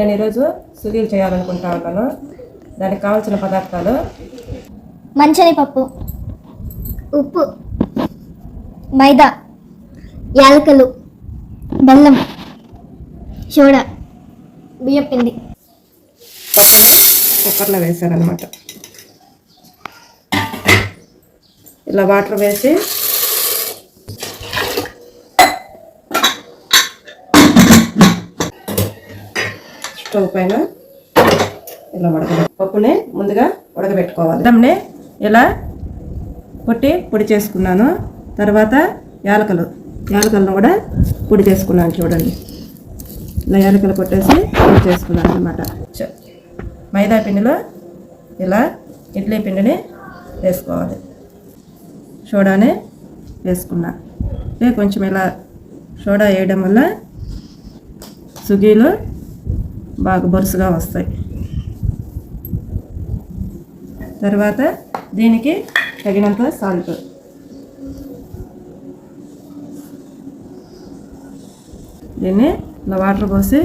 నేను ఈరోజు సుగీలు చేయాలనుకుంటా ఉన్నాను. దానికి కావాల్సిన పదార్థాలు. మంచని పప్పు ఉప్పు మైదా యాలకలు బెల్లం సోడా బియ్యం పిండి. కుక్కర్లో వేసానమాట ఇలా వాటర్ వేసి స్టవ్ పైన ఇలా ఉడక పప్పుని ముందుగా ఉడకబెట్టుకోవాలి. దమ్ని ఇలా కొట్టి పొడి చేసుకున్నాను. తర్వాత యాలకలు. యాలకలను కూడా పొడి చేసుకున్నాను చూడండి. ఇలా యాలకలు కొట్టేసి పొడి చేసుకున్నాను అనమాట మైదా పిండిలో ఇలా ఇడ్లీ పిండిని వేసుకోవాలి. సోడాని వేసుకున్నా. అంటే కొంచెం ఇలా సోడా వేయడం వల్ల సుగీలో బాగా బరుసుగా వస్తాయి. తర్వాత దీనికి తగినంత సాల్ట్ దీన్ని ఇలా వాటర్ పోసి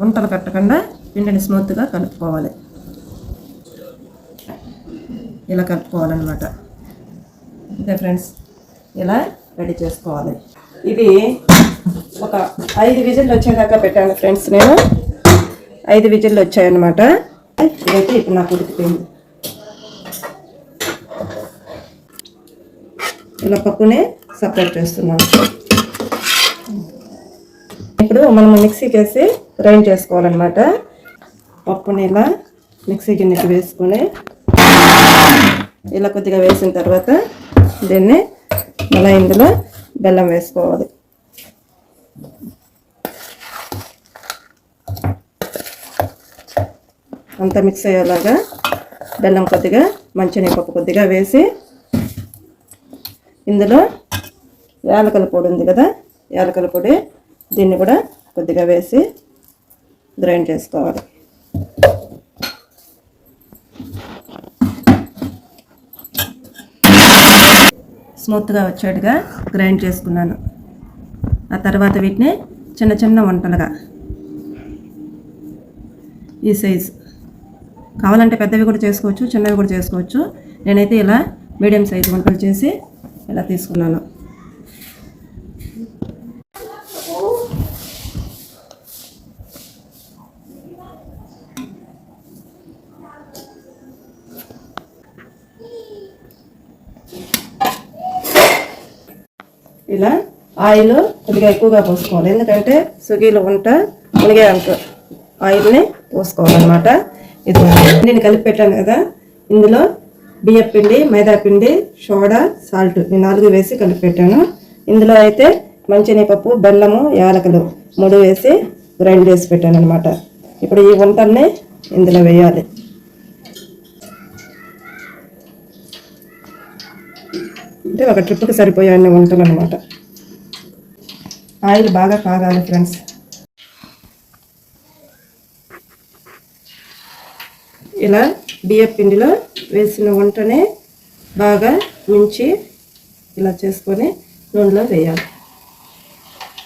వంటలు కట్టకుండా పిండిని స్మూత్గా కలుపుకోవాలి. ఇలా కలుపుకోవాలన్నమాట. అంతే ఫ్రెండ్స్ ఇలా రెడీ చేసుకోవాలి. ఇది ఒక ఐదు విజిల్లు వచ్చేదాకా పెట్టాను ఫ్రెండ్స్ నేను ఐదు విజిల్లు వచ్చాయన్నమాట. ఇదైతే ఇప్పుడు నాకు ఉడికిపోయింది ఇలా పప్పుని సపరేట్ చేస్తున్నాను. ఇప్పుడు మనం మిక్సీకి వేసి గ్రైండ్ చేసుకోవాలన్నమాట. పప్పుని ఇలా మిక్సీ గిన్నెకి వేసుకొని ఇలా కొద్దిగా వేసిన తర్వాత దీన్ని మళ్ళీ ఇందులో బెల్లం వేసుకోవాలి. అంతా మిక్స్ అయ్యేలాగా బెల్లం కొద్దిగా మంచినీపప్పు కొద్దిగా వేసి ఇందులో యాలకల పొడి ఉంది కదా యాలకల పొడి దీన్ని కూడా కొద్దిగా వేసి గ్రైండ్ చేసుకోవాలి. స్మూత్గా వచ్చేట్టుగా గ్రైండ్ చేసుకున్నాను. ఆ తర్వాత వీటిని చిన్న చిన్న వంటలుగా ఈ సైజు కావాలంటే పెద్దవి కూడా చేసుకోవచ్చు చిన్నవి కూడా చేసుకోవచ్చు. నేనైతే ఇలా మీడియం సైజు వంటలు చేసి ఇలా తీసుకున్నాను. ఇలా ఆయిల్ కొద్దిగా ఎక్కువగా పోసుకోవాలి. ఎందుకంటే స్విగ్గీలో వంట మునిగే ఆయిల్ని పోసుకోవాలన్నమాట. ఇది నేను కలిపి పెట్టాను కదా. ఇందులో బియ్యం పిండి మైదా పిండి సోడా సాల్ట్ ఈ నాలుగు వేసి కలిపి పెట్టాను. ఇందులో అయితే మంచినీపప్పు బెల్లము యాలకులు మూడు వేసి గ్రైండ్ చేసి పెట్టాను అనమాట ఇప్పుడు ఈ వంటల్ని ఇందులో వేయాలి. అంటే ఒక ట్రిప్కి సరిపోయే అన్ని వంటలు అనమాట ఆయిల్ బాగా కాగాలి ఫ్రెండ్స్. ఇలా బియ్య పిండిలో వేసిన వంటనే బాగా మించి ఇలా చేసుకొని నూనెలో వేయాలి.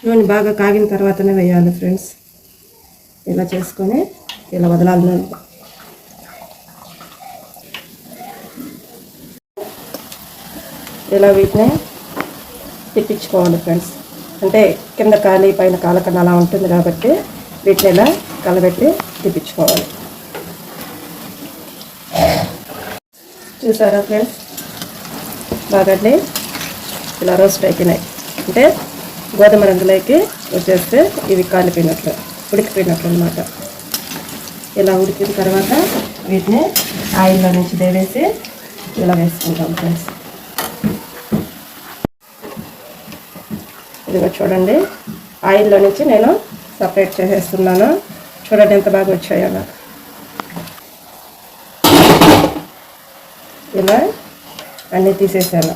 నూనె బాగా కాగిన తర్వాతనే వేయాలి ఫ్రెండ్స్. ఇలా చేసుకొని ఇలా వదలాలి నూనె. ఇలా వీటిని తిప్పించుకోవాలి ఫ్రెండ్స్. అంటే కింద కాలి పైన కాలకన్నా అలా ఉంటుంది కాబట్టి వీటిని ఇలా కలబెట్టి తిప్పించుకోవాలి. చూసారా ఫ్రెండ్స్ బాగండి ఇలా రోస్ట్ అయిపోయినాయి. అంటే గోధుమ రంగులోకి వచ్చేస్తే ఇవి కాలిపోయినట్లు ఉడికిపోయినట్లు అనమాట ఇలా ఉడికిన తర్వాత వీటిని ఆయిల్లో నుంచి దేవేసి ఇలా వేసుకుంటాం ఫ్రెండ్స్ ఇదిగో చూడండి. ఆయిల్లో నుంచి నేను సపరేట్ చేసేస్తున్నాను. చూడండి ఎంత బాగా వచ్చాయో నాకు. ఇలా అన్నీ తీసేసాను.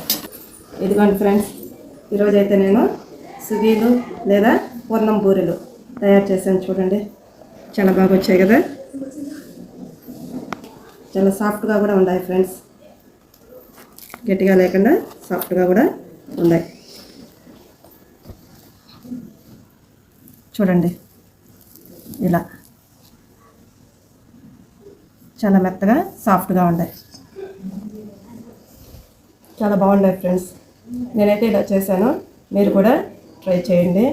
ఇదిగోండి ఫ్రెండ్స్ ఈరోజు అయితే నేను సుగీలు లేదా పూర్ణం పూరీలు తయారు చేశాను చూడండి. చాలా బాగా వచ్చాయి కదా. చాలా సాఫ్ట్గా కూడా ఉన్నాయి ఫ్రెండ్స్. గట్టిగా లేకుండా సాఫ్ట్గా కూడా ఉన్నాయి. చూడండి. ఇలా. చాలా మెత్తగా సాఫ్ట్గా ఉన్నాయి. చాలా బాగున్నాయి ఫ్రెండ్స్. నేనైతే ఇలా చేశాను. మీరు కూడా ట్రై చేయండి.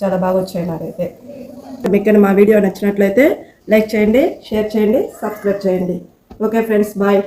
చాలా బాగా వచ్చాయి నాకైతే. మీకు మా వీడియో నచ్చినట్లయితే లైక్ చేయండి షేర్ చేయండి సబ్స్క్రైబ్ చేయండి. Okay friends bye.